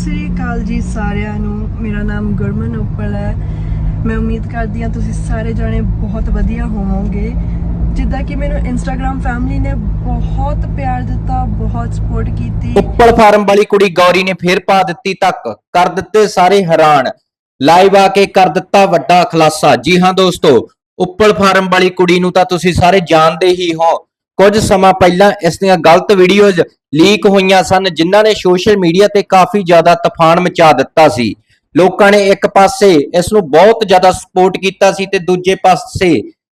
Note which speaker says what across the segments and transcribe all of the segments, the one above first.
Speaker 1: ਸਤਿ ਸ੍ਰੀ ਅਕਾਲ ਜੀ ਸਾਰਿਆਂ ਨੂੰ। ਮੇਰਾ ਨਾਮ ਗੁਰਮਨ ਉੱਪਲ ਹੈ। ਮੈਂ ਉਮੀਦ ਕਰਦੀ ਹਾਂ ਤੁਸੀਂ ਸਾਰੇ ਜਾਣੇ ਬਹੁਤ ਵਧੀਆ ਹੋਵੋਗੇ। ਜਿੱਦਾਂ ਕਿ ਮੈਨੂੰ ਇੰਸਟਾਗ੍ਰam ਫੈਮਿਲੀ ਨੇ ਬਹੁਤ ਪਿਆਰ ਦਿੱਤਾ, ਬਹੁਤ ਸਪੋਰਟ ਕੀਤੀ।
Speaker 2: ਉੱਪਲ ਫਾਰਮ ਵਾਲੀ ਕੁੜੀ ਗੌਰੀ ਨੇ ਫੇਰ ਪਾ ਦਿੱਤੀ ਤੱਕ। ਕਰ ਦਿੱਤੇ ਸਾਰੇ ਹੈਰਾਨ। ਲਾਈਵ ਆ ਕੇ ਕਰ ਦਿੱਤਾ ਵੱਡਾ ਖੁਲਾਸਾ। ਜੀ ਹਾਂ ਦੋਸਤੋ, ਉੱਪਲ ਫਾਰਮ ਵਾਲੀ ਕੁੜੀ ਨੂੰ ਤਾਂ ਤੁਸੀਂ ਸਾਰੇ ਜਾਣਦੇ ਹੀ ਹੋ। ਕੁਝ ਸਮਾਂ ਪਹਿਲਾਂ ਇਸ ਦੀਆਂ ਗਲਤ ਵੀਡੀਓਜ਼ ਲੀਕ ਹੋਈਆਂ ਸਨ, ਜਿਨ੍ਹਾਂ ਨੇ ਸੋਸ਼ਲ ਮੀਡੀਆ ਤੇ ਕਾਫੀ ਜ਼ਿਆਦਾ ਤੂਫਾਨ ਮਚਾ ਦਿੱਤਾ ਸੀ। ਲੋਕਾਂ ਨੇ ਇੱਕ ਪਾਸੇ ਇਸ ਨੂੰ ਬਹੁਤ ਜ਼ਿਆਦਾ ਸਪੋਰਟ ਕੀਤਾ ਸੀ ਤੇ ਦੂਜੇ ਪਾਸੇ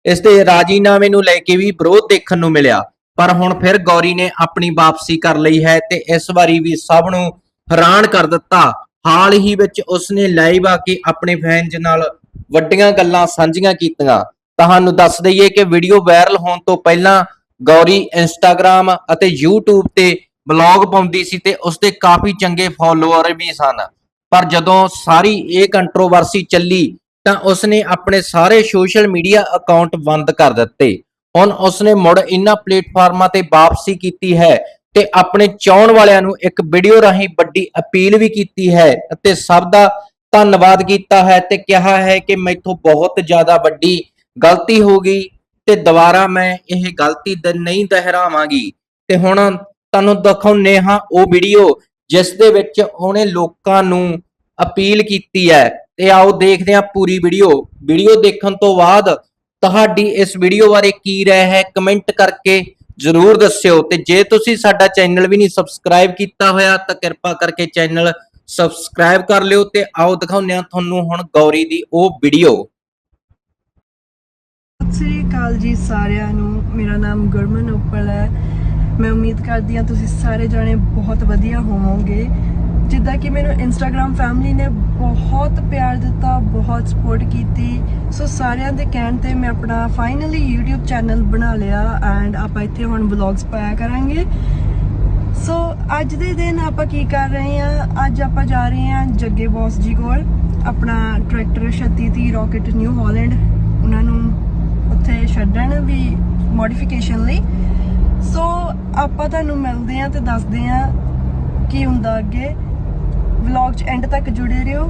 Speaker 2: ਇਸ ਦੇ ਰਾਜੀਨਾਮੇ ਨੂੰ ਲੈ ਕੇ ਵੀ ਵਿਰੋਧ ਦੇਖਣ ਨੂੰ ਮਿਲਿਆ। ਪਰ ਹੁਣ ਫਿਰ ਗੌਰੀ ਨੇ ਆਪਣੀ ਵਾਪਸੀ ਕਰ ਲਈ ਹੈ ਤੇ ਇਸ ਵਾਰੀ ਵੀ ਸਭ ਨੂੰ ਹੈਰਾਨ ਕਰ ਦਿੱਤਾ। ਹਾਲ ਹੀ ਵਿੱਚ ਉਸਨੇ ਲਾਈਵ ਆ ਕੇ ਆਪਣੇ ਫੈਨਸ ਨਾਲ ਵੱਡੀਆਂ ਗੱਲਾਂ ਸਾਂਝੀਆਂ ਕੀਤੀਆਂ। ਤੁਹਾਨੂੰ ਦੱਸ ਦਈਏ ਕਿ ਵੀਡੀਓ ਵਾਇਰਲ ਹੋਣ ਤੋਂ ਪਹਿਲਾਂ ਗੌਰੀ ਇੰਸਟਾਗ੍ਰam ਅਤੇ YouTube ਤੇ ਬਲੌਗ ਪਾਉਂਦੀ ਸੀ ਤੇ ਉਸਦੇ ਕਾਫੀ ਚੰਗੇ ਫਾਲੋਅਰ ਵੀ ਸਨ। ਪਰ ਜਦੋਂ ਸਾਰੀ ਇਹ ਕੰਟਰੋਵਰਸੀ ਚੱਲੀ ਤਾਂ ਉਸਨੇ ਆਪਣੇ ਸਾਰੇ ਸੋਸ਼ਲ ਮੀਡੀਆ ਅਕਾਊਂਟ ਬੰਦ ਕਰ ਦਿੱਤੇ। ਹੁਣ ਉਸਨੇ ਮੁੜ ਇਹਨਾਂ ਪਲੇਟਫਾਰਮਾਂ ਤੇ ਵਾਪਸੀ ਕੀਤੀ ਹੈ ਤੇ ਆਪਣੇ ਚਾਹਣ ਵਾਲਿਆਂ ਨੂੰ ਇੱਕ ਵੀਡੀਓ ਰਾਹੀਂ ਵੱਡੀ ਅਪੀਲ ਵੀ ਕੀਤੀ ਹੈ ਅਤੇ ਸਭ ਦਾ ਧੰਨਵਾਦ ਕੀਤਾ ਹੈ ਤੇ ਕਿਹਾ ਹੈ ਕਿ ਮੈਥੋਂ ਬਹੁਤ ਜ਼ਿਆਦਾ ਵੱਡੀ ਗਲਤੀ ਹੋ ਗਈ ਤੇ ਦੁਬਾਰਾ ਮੈਂ ਇਹ ਗਲਤੀ ਨਹੀਂ ਦੁਹਰਾਵਾਂਗੀ। ਤੇ ਹੁਣ ਤੁਹਾਨੂੰ ਦਿਖਾਉਂਦੇ ਹਾਂ ਉਹ ਵੀਡੀਓ ਜਿਸ ਦੇ ਵਿੱਚ ਉਹਨੇ ਲੋਕਾਂ ਨੂੰ ਅਪੀਲ ਕੀਤੀ ਹੈ। ਤੇ ਆਓ ਦੇਖਦੇ ਹਾਂ ਪੂਰੀ ਵੀਡੀਓ ਵੀਡੀਓ ਦੇਖਣ ਤੋਂ ਬਾਅਦ ਤੁਹਾਡੀ ਇਸ ਵੀਡੀਓ ਬਾਰੇ ਕੀ ਰਾਏ ਹੈ ਕਮੈਂਟ ਕਰਕੇ ਜਰੂਰ ਦੱਸਿਓ। ਤੇ ਜੇ ਤੁਸੀਂ ਸਾਡਾ ਚੈਨਲ ਵੀ ਨਹੀਂ ਸਬਸਕ੍ਰਾਈਬ ਕੀਤਾ ਹੋਇਆ ਤਾਂ ਕਿਰਪਾ ਕਰਕੇ ਚੈਨਲ ਸਬਸਕ੍ਰਾਈਬ ਕਰ ਲਿਓ ਤੇ ਆਓ ਦਿਖਾਉਂਦੇ ਹਾਂ ਤੁਹਾਨੂੰ ਹੁਣ ਗੌਰੀ ਦੀ ਉਹ ਵੀਡੀਓ
Speaker 1: ਅਕਾਲ ਜੀ ਸਾਰਿਆਂ ਨੂੰ। ਮੇਰਾ ਨਾਮ ਗੁਰਮਨ ਉੱਪਲ ਹੈ। ਮੈਂ ਉਮੀਦ ਕਰਦੀ ਹਾਂ ਤੁਸੀਂ ਸਾਰੇ ਜਾਣੇ ਬਹੁਤ ਵਧੀਆ ਹੋਵੋਗੇ। ਜਿੱਦਾਂ ਕਿ ਮੈਨੂੰ ਇੰਸਟਾਗ੍ਰam ਫੈਮਿਲੀ ਨੇ ਬਹੁਤ ਪਿਆਰ ਦਿੱਤਾ, ਬਹੁਤ ਸਪੋਰਟ ਕੀਤੀ। ਸੋ ਸਾਰਿਆਂ ਦੇ ਕਹਿਣ ਤੇ ਮੈਂ ਆਪਣਾ ਫਾਈਨਲੀ YouTube ਚੈਨਲ ਬਣਾ ਲਿਆ ਐਂਡ ਆਪਾਂ ਇੱਥੇ ਹੁਣ ਵਲੌਗਸ ਪਾਇਆ ਕਰਾਂਗੇ। ਸੋ ਅੱਜ ਦੇ ਦਿਨ ਆਪਾਂ ਕੀ ਕਰ ਰਹੇ ਹਾਂ? ਅੱਜ ਆਪਾਂ ਜਾ ਰਹੇ ਹਾਂ ਜੱਗੇ ਬੌਸ ਜੀ ਕੋਲ। ਆਪਣਾ ਟਰੈਕਟਰ 3630 ਰਾਕਟ ਨਿਊ ਹਾਲੈਂਡ ਉਹਨਾਂ ਨੂੰ ਉੱਥੇ ਛੱਡਣ ਵੀ ਮੋਡੀਫਿਕੇਸ਼ਨ ਲਈ। ਸੋ ਆਪਾਂ ਤੁਹਾਨੂੰ ਮਿਲਦੇ ਹਾਂ ਤੇ ਦੱਸਦੇ ਹਾਂ ਕੀ ਹੁੰਦਾ ਅੱਗੇ। ਵਲੌਗ 'ਚ ਐਂਡ ਤੱਕ ਜੁੜੇ ਰਹੋ।